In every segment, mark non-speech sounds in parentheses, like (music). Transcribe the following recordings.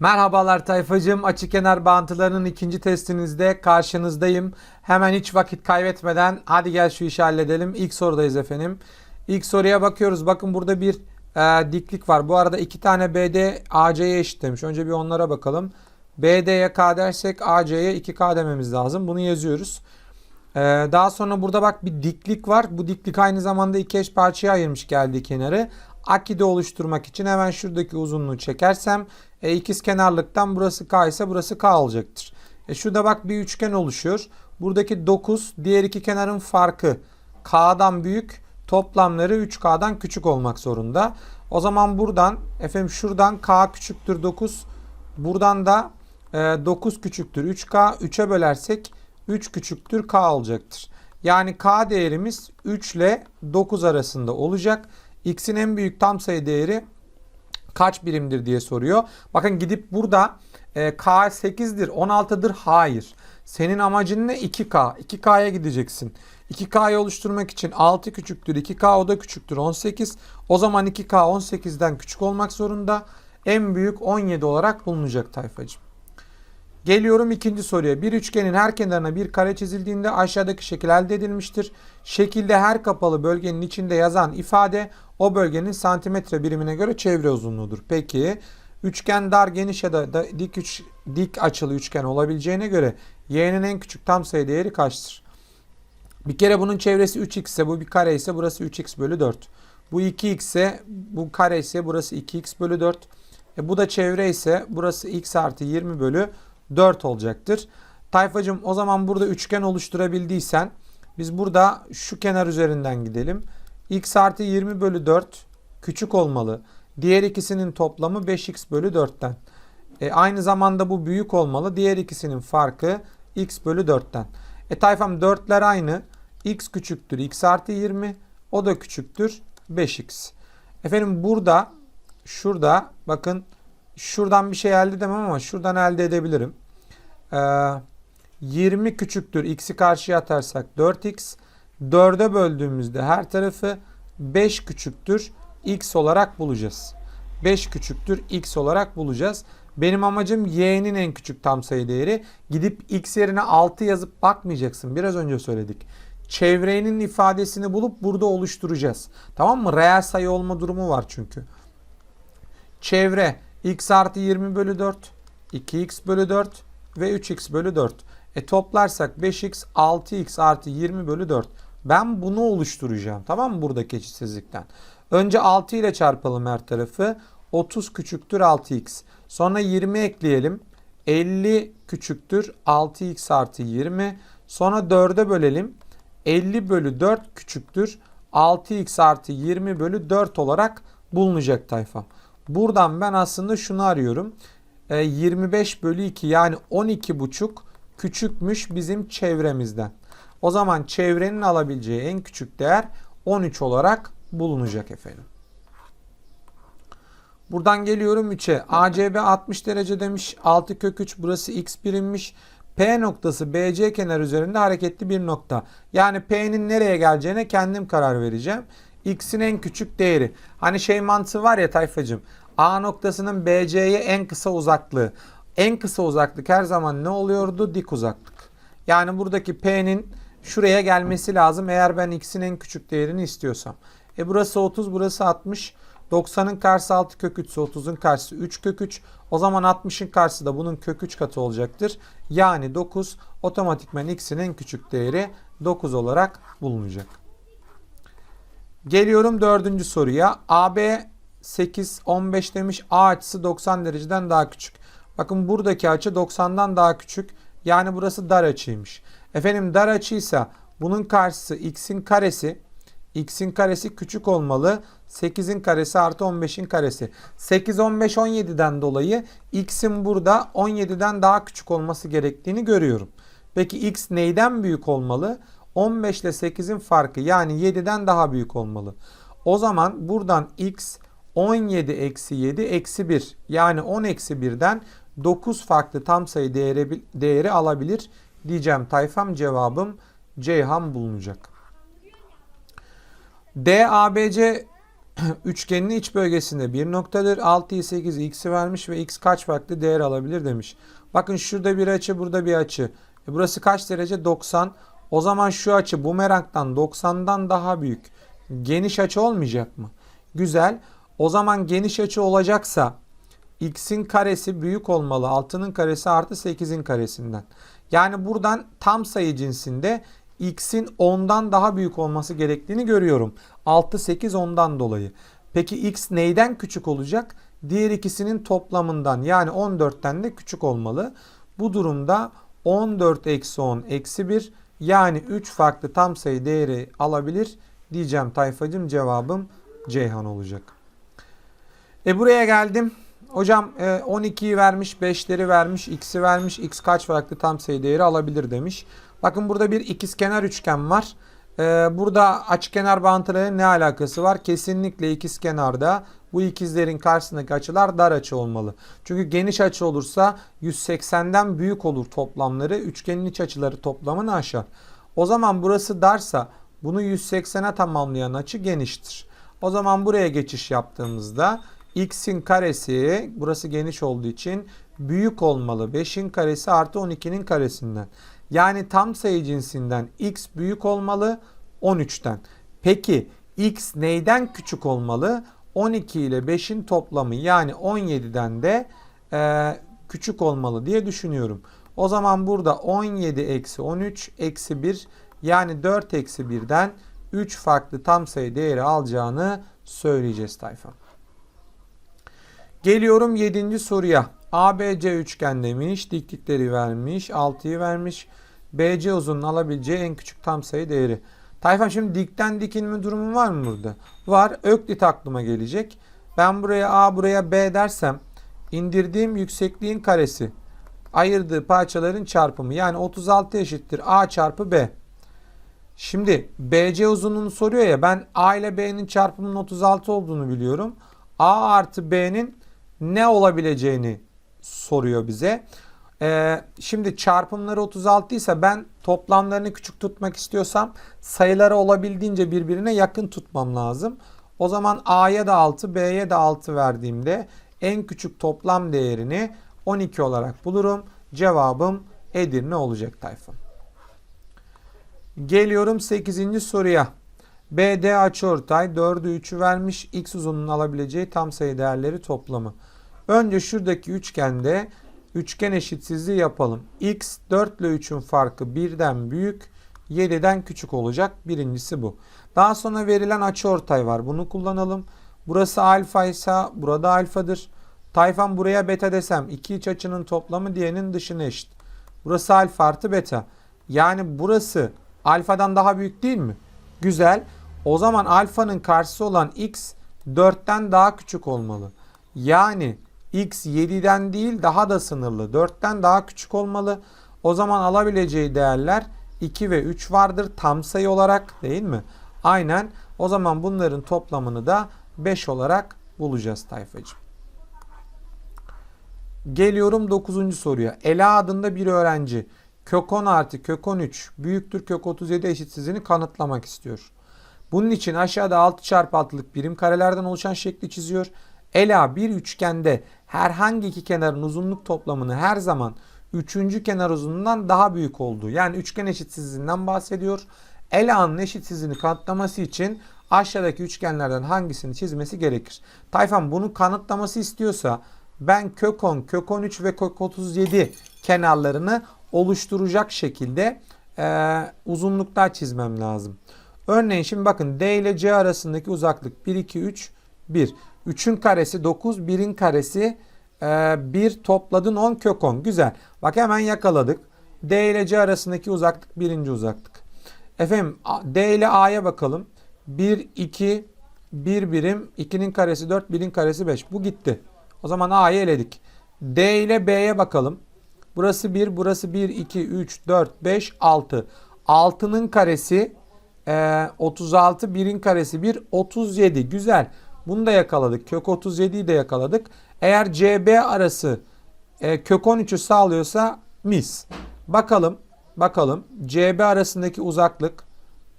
Merhabalar tayfacığım. Açık kenar bağıntılarının ikinci testinizde karşınızdayım. Hemen hiç vakit kaybetmeden hadi gel şu işi halledelim. İlk sorudayız efendim. İlk soruya bakıyoruz. Bakın burada bir e, diklik var. Bu arada iki tane BD AC'ye eşit demiş. Önce bir onlara bakalım. BD'ye K dersek AC'ye 2K dememiz lazım. Bunu yazıyoruz. Ee, daha sonra burada bak bir diklik var. Bu diklik aynı zamanda iki eş parçaya ayırmış geldiği kenarı. Akide oluşturmak için hemen şuradaki uzunluğu çekersem e, ikiz kenarlıktan burası K ise burası K olacaktır. E, şurada bak bir üçgen oluşuyor. Buradaki 9 diğer iki kenarın farkı K'dan büyük toplamları 3K'dan küçük olmak zorunda. O zaman buradan efendim şuradan K küçüktür 9 buradan da e, 9 küçüktür 3K 3'e bölersek 3 küçüktür K olacaktır. Yani K değerimiz 3 ile 9 arasında olacak. X'in en büyük tam sayı değeri kaç birimdir diye soruyor. Bakın gidip burada e, K 8'dir 16'dır hayır. Senin amacın ne? 2K. 2K'ya gideceksin. 2K'yı oluşturmak için 6 küçüktür 2K o da küçüktür 18. O zaman 2K 18'den küçük olmak zorunda. En büyük 17 olarak bulunacak tayfacım. Geliyorum ikinci soruya. Bir üçgenin her kenarına bir kare çizildiğinde aşağıdaki şekil elde edilmiştir. Şekilde her kapalı bölgenin içinde yazan ifade o bölgenin santimetre birimine göre çevre uzunluğudur. Peki üçgen dar geniş ya da, da dik, üç, dik açılı üçgen olabileceğine göre y'nin en küçük tam sayı değeri kaçtır? Bir kere bunun çevresi 3x ise bu bir kare ise burası 3x bölü 4. Bu 2x ise bu kare ise burası 2x bölü 4. E bu da çevre ise burası x artı 20 bölü 4 olacaktır. Tayfacım o zaman burada üçgen oluşturabildiysen biz burada şu kenar üzerinden gidelim. X artı 20 bölü 4 küçük olmalı. Diğer ikisinin toplamı 5x bölü 4'ten. E, aynı zamanda bu büyük olmalı. Diğer ikisinin farkı x bölü 4'ten. E tayfam 4'ler aynı. x küçüktür x artı 20. O da küçüktür 5x. Efendim burada şurada bakın şuradan bir şey elde edemem ama şuradan elde edebilirim. Ee, 20 küçüktür x'i karşıya atarsak 4x. 4'e böldüğümüzde her tarafı 5 küçüktür x olarak bulacağız. 5 küçüktür x olarak bulacağız. Benim amacım y'nin en küçük tam sayı değeri. Gidip x yerine 6 yazıp bakmayacaksın. Biraz önce söyledik. Çevrenin ifadesini bulup burada oluşturacağız. Tamam mı? Reel sayı olma durumu var çünkü. Çevre x artı 20 bölü 4, 2x bölü 4 ve 3x bölü 4. E toplarsak 5x 6x artı 20 bölü 4. Ben bunu oluşturacağım. Tamam mı buradaki eşitsizlikten? Önce 6 ile çarpalım her tarafı. 30 küçüktür 6x. Sonra 20 ekleyelim. 50 küçüktür 6x artı 20. Sonra 4'e bölelim. 50 bölü 4 küçüktür 6x artı 20 bölü 4 olarak bulunacak tayfam. Buradan ben aslında şunu arıyorum. E, 25 bölü 2 yani 12 buçuk küçükmüş bizim çevremizden. O zaman çevrenin alabileceği en küçük değer 13 olarak bulunacak efendim. Buradan geliyorum 3'e. ACB 60 derece demiş. 6 kök 3 burası x birimmiş. P noktası BC kenar üzerinde hareketli bir nokta. Yani P'nin nereye geleceğine kendim karar vereceğim. X'in en küçük değeri. Hani şey mantığı var ya tayfacım. A noktasının BC'ye en kısa uzaklığı. En kısa uzaklık her zaman ne oluyordu? Dik uzaklık. Yani buradaki P'nin şuraya gelmesi lazım eğer ben X'in en küçük değerini istiyorsam. E burası 30, burası 60. 90'ın karşısı 6 kök 3 ise 30'un karşısı 3 kök 3. O zaman 60'ın karşısı da bunun kök 3 katı olacaktır. Yani 9 otomatikmen x'in en küçük değeri 9 olarak bulunacak. Geliyorum dördüncü soruya. AB 8, 15 demiş. A açısı 90 dereceden daha küçük. Bakın buradaki açı 90'dan daha küçük. Yani burası dar açıymış. Efendim dar açıysa bunun karşısı x'in karesi. x'in karesi küçük olmalı. 8'in karesi artı 15'in karesi. 8, 15, 17'den dolayı x'in burada 17'den daha küçük olması gerektiğini görüyorum. Peki x neyden büyük olmalı? 15 ile 8'in farkı yani 7'den daha büyük olmalı. O zaman buradan x 17 eksi 7 eksi 1 yani 10 eksi 1'den 9 farklı tam sayı değeri, değeri alabilir diyeceğim tayfam cevabım Ceyhan bulunacak. DABC (clears throat) üçgenin iç bölgesinde bir noktadır. 6'yı 8'i x'i vermiş ve x kaç farklı değer alabilir demiş. Bakın şurada bir açı burada bir açı. E burası kaç derece? 90. O zaman şu açı bumerangdan 90'dan daha büyük. Geniş açı olmayacak mı? Güzel. O zaman geniş açı olacaksa x'in karesi büyük olmalı. 6'nın karesi artı 8'in karesinden. Yani buradan tam sayı cinsinde x'in 10'dan daha büyük olması gerektiğini görüyorum. 6, 8 10'dan dolayı. Peki x neyden küçük olacak? Diğer ikisinin toplamından yani 14'ten de küçük olmalı. Bu durumda 14 eksi 10 eksi 1 yani 3 farklı tam sayı değeri alabilir diyeceğim tayfacım cevabım Ceyhan olacak. E buraya geldim. Hocam e, 12'yi vermiş, 5'leri vermiş, x'i vermiş. x kaç farklı tam sayı değeri alabilir demiş. Bakın burada bir ikizkenar üçgen var. E, burada açıkenar bağıntıların ne alakası var? Kesinlikle ikizkenarda bu ikizlerin karşısındaki açılar dar açı olmalı. Çünkü geniş açı olursa 180'den büyük olur toplamları. Üçgenin iç açıları toplamını aşar. O zaman burası darsa bunu 180'e tamamlayan açı geniştir. O zaman buraya geçiş yaptığımızda x'in karesi burası geniş olduğu için büyük olmalı. 5'in karesi artı 12'nin karesinden. Yani tam sayı cinsinden x büyük olmalı 13'ten. Peki x neyden küçük olmalı? 12 ile 5'in toplamı yani 17'den de e, küçük olmalı diye düşünüyorum. O zaman burada 17 eksi 13 eksi 1 yani 4 eksi 1'den 3 farklı tam sayı değeri alacağını söyleyeceğiz tayfa. Geliyorum 7. soruya. ABC üçgen demiş. Diklikleri vermiş. 6'yı vermiş. BC uzunluğunu alabileceği en küçük tam sayı değeri. Tayfam şimdi dikten dikilme durumu var mı burada? Var. Öklit aklıma gelecek. Ben buraya A buraya B dersem indirdiğim yüksekliğin karesi ayırdığı parçaların çarpımı yani 36 eşittir A çarpı B. Şimdi BC uzunluğunu soruyor ya ben A ile B'nin çarpımının 36 olduğunu biliyorum. A artı B'nin ne olabileceğini soruyor bize. Ee, şimdi çarpımları 36 ise ben toplamlarını küçük tutmak istiyorsam sayıları olabildiğince birbirine yakın tutmam lazım. O zaman A'ya da 6 B'ye de 6 verdiğimde en küçük toplam değerini 12 olarak bulurum. Cevabım Edirne olacak tayfa. Geliyorum 8. soruya. BD açıortay 4'ü 3'ü vermiş. X uzunluğunu alabileceği tam sayı değerleri toplamı. Önce şuradaki üçgende üçgen eşitsizliği yapalım. X 4 ile 3'ün farkı 1'den büyük, 7'den küçük olacak. Birincisi bu. Daha sonra verilen açıortay var. Bunu kullanalım. Burası alfa ise burada alfadır. Tayfan buraya beta desem iki iç açının toplamı diğerinin dışına eşit. Burası alfa artı beta. Yani burası alfadan daha büyük değil mi? Güzel. O zaman alfanın karşısı olan x 4'ten daha küçük olmalı. Yani x 7'den değil daha da sınırlı. 4'ten daha küçük olmalı. O zaman alabileceği değerler 2 ve 3 vardır tam sayı olarak değil mi? Aynen. O zaman bunların toplamını da 5 olarak bulacağız tayfacığım. Geliyorum 9. soruya. Ela adında bir öğrenci kök 10 artı kök 13 büyüktür kök 37 eşitsizliğini kanıtlamak istiyor. Bunun için aşağıda 6 çarpı 6'lık birim karelerden oluşan şekli çiziyor. Ela bir üçgende herhangi iki kenarın uzunluk toplamını her zaman üçüncü kenar uzunluğundan daha büyük olduğu yani üçgen eşitsizliğinden bahsediyor. Ela'nın eşitsizliğini kanıtlaması için aşağıdaki üçgenlerden hangisini çizmesi gerekir? Tayfan bunu kanıtlaması istiyorsa ben kök 10, kök 13 ve kök 37 kenarlarını oluşturacak şekilde e, uzunluklar çizmem lazım. Örneğin şimdi bakın D ile C arasındaki uzaklık 1, 2, 3, 1. 3'ün karesi 9, 1'in karesi e, 1 topladın 10 kök 10. Güzel. Bak hemen yakaladık. D ile C arasındaki uzaklık birinci uzaklık. Efendim D ile A'ya bakalım. 1, 2, 1 birim. 2'nin karesi 4, 1'in karesi 5. Bu gitti. O zaman A'yı eledik. D ile B'ye bakalım. Burası 1, burası 1, 2, 3, 4, 5, 6. 6'nın karesi e, 36, 1'in karesi 1, 37. Güzel. Bunu da yakaladık. Kök 37'yi de yakaladık. Eğer CB arası e, kök 13'ü sağlıyorsa mis. Bakalım. Bakalım. CB arasındaki uzaklık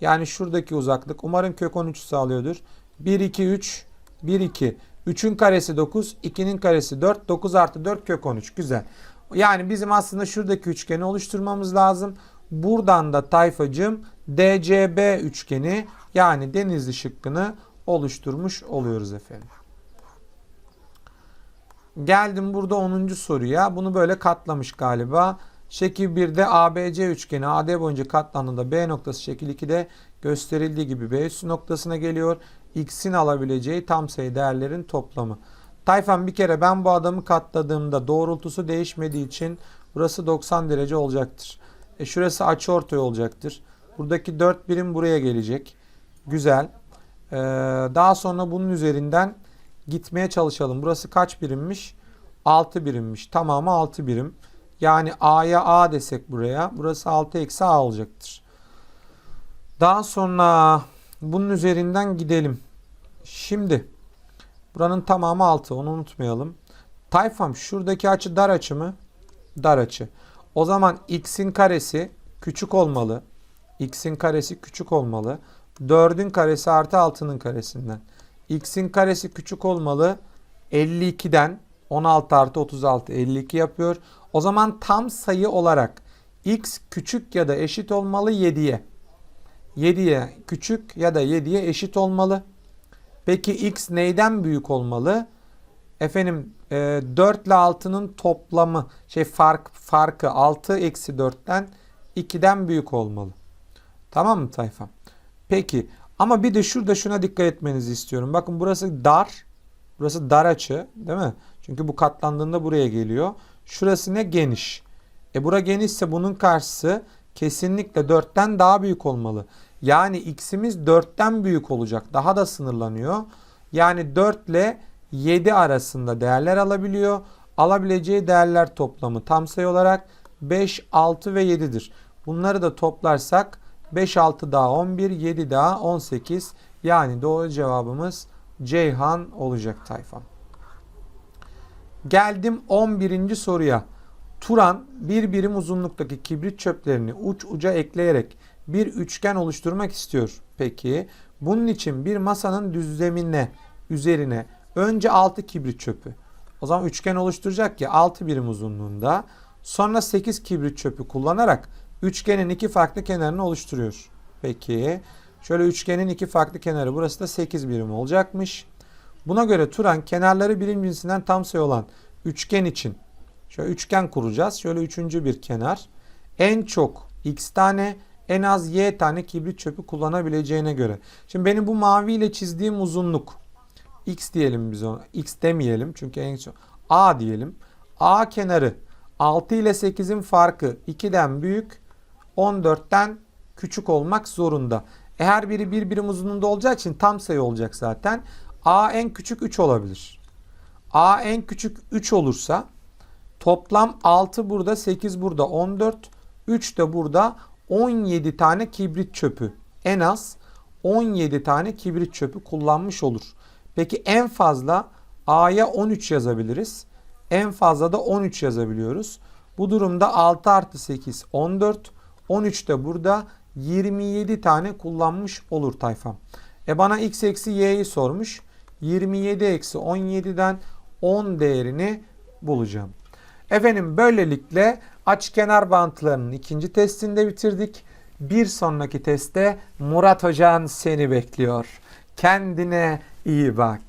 yani şuradaki uzaklık umarım kök 13'ü sağlıyordur. 1, 2, 3, 1, 2. 3'ün karesi 9, 2'nin karesi 4, 9 artı 4 kök 13. Güzel. Yani bizim aslında şuradaki üçgeni oluşturmamız lazım. Buradan da tayfacım DCB üçgeni yani denizli şıkkını oluşturmuş oluyoruz efendim. Geldim burada 10. soruya. Bunu böyle katlamış galiba. Şekil 1'de ABC üçgeni AD boyunca katlandığında B noktası şekil 2'de gösterildiği gibi B üssü noktasına geliyor. X'in alabileceği tam sayı değerlerin toplamı. Tayfan bir kere ben bu adamı katladığımda doğrultusu değişmediği için burası 90 derece olacaktır. E şurası açıortay olacaktır. Buradaki 4 birim buraya gelecek. Güzel. Ee, daha sonra bunun üzerinden gitmeye çalışalım. Burası kaç birimmiş? 6 birimmiş. Tamamı 6 birim. Yani A'ya A desek buraya. Burası 6 eksi A olacaktır. Daha sonra bunun üzerinden gidelim. Şimdi buranın tamamı 6. Onu unutmayalım. Tayfam şuradaki açı dar açı mı? Dar açı. O zaman x'in karesi küçük olmalı. x'in karesi küçük olmalı. 4'ün karesi artı 6'nın karesinden. x'in karesi küçük olmalı. 52'den 16 artı 36 52 yapıyor. O zaman tam sayı olarak x küçük ya da eşit olmalı 7'ye. 7'ye küçük ya da 7'ye eşit olmalı. Peki x neyden büyük olmalı? Efendim e, 4 ile 6'nın toplamı şey fark farkı 6 eksi 4'ten 2'den büyük olmalı. Tamam mı tayfam? Peki ama bir de şurada şuna dikkat etmenizi istiyorum. Bakın burası dar. Burası dar açı değil mi? Çünkü bu katlandığında buraya geliyor. Şurası ne? Geniş. E bura genişse bunun karşısı kesinlikle 4'ten daha büyük olmalı. Yani x'imiz 4'ten büyük olacak. Daha da sınırlanıyor. Yani 4 ile 7 arasında değerler alabiliyor. Alabileceği değerler toplamı tam sayı olarak 5, 6 ve 7'dir. Bunları da toplarsak 5, 6 daha 11, 7 daha 18. Yani doğru cevabımız Ceyhan olacak tayfam. Geldim 11. soruya. Turan bir birim uzunluktaki kibrit çöplerini uç uca ekleyerek bir üçgen oluşturmak istiyor. Peki bunun için bir masanın düzlemine üzerine önce 6 kibrit çöpü. O zaman üçgen oluşturacak ki 6 birim uzunluğunda. Sonra 8 kibrit çöpü kullanarak üçgenin iki farklı kenarını oluşturuyor. Peki şöyle üçgenin iki farklı kenarı burası da 8 birim olacakmış. Buna göre Turan kenarları birim cinsinden tam sayı olan üçgen için şöyle üçgen kuracağız. Şöyle üçüncü bir kenar. En çok x tane en az y tane kibrit çöpü kullanabileceğine göre. Şimdi benim bu mavi ile çizdiğim uzunluk x diyelim biz ona. x demeyelim çünkü en çok a diyelim. A kenarı 6 ile 8'in farkı 2'den büyük 14'ten küçük olmak zorunda. E her biri bir birim uzunluğunda olacağı için tam sayı olacak zaten. A en küçük 3 olabilir. A en küçük 3 olursa toplam 6 burada 8 burada 14 3 de burada 17 tane kibrit çöpü en az 17 tane kibrit çöpü kullanmış olur. Peki en fazla A'ya 13 yazabiliriz. En fazla da 13 yazabiliyoruz. Bu durumda 6 artı 8 14 13 de burada 27 tane kullanmış olur tayfam. E bana x eksi y'yi sormuş. 27 eksi 17'den 10 değerini bulacağım. Efendim böylelikle açıkenar bantlarının ikinci testini de bitirdik. Bir sonraki testte Murat Hocan seni bekliyor. Kendine iyi bak.